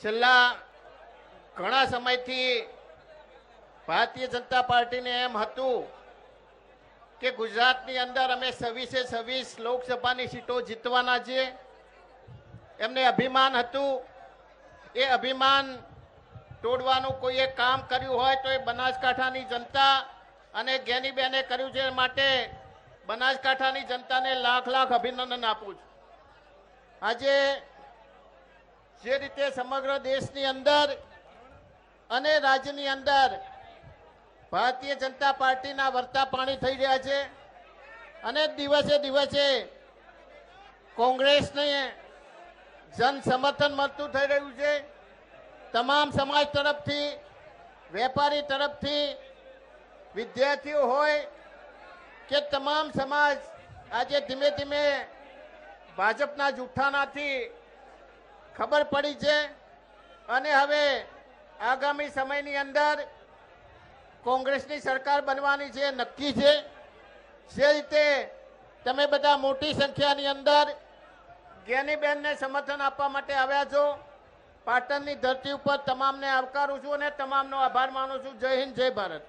છેલ્લા ઘણા સમયથી ભારતીય જનતા પાર્ટીને એમ હતું કે ગુજરાતની અંદર અમે છવ્વીસે છવ્વીસ લોકસભાની સીટો જીતવાના છે એમને અભિમાન હતું. એ અભિમાન તોડવાનું કોઈએ કામ કર્યું હોય તો એ બનાસકાંઠાની જનતા અને જ્ઞાનીબેને કર્યું છે માટે બનાસકાંઠાની જનતાને લાખ લાખ અભિનંદન આપું છું. આજે જે રીતે સમગ્ર દેશની અંદર અને રાજ્યની અંદર ભારતીય જનતા પાર્ટીના વર્તા પાણી થઈ રહ્યા છે અને દિવસે દિવસે કોંગ્રેસને જન સમર્થન મળતું થઈ રહ્યું છે. તમામ સમાજ તરફથી, વેપારી તરફથી વિદ્યાર્થીઓ હોય કે તમામ સમાજ આજે ધીમે ધીમે ભાજપના જૂઠાણાથી ખબર પડી છે? અને હવે આગામી સમયની અંદર કોંગ્રેસની સરકાર બનવાની છે નક્કી છે, જે રીતે તમે બધા મોટી સંખ્યાની અંદર જ્ઞાનીબેનને સમર્થન આપવા માટે આવ્યા છો, પાટણની ધરતી ઉપર તમામને આવકારું છું અને તમામનો આભાર માનું છું. જય હિન્દ, જય ભારત.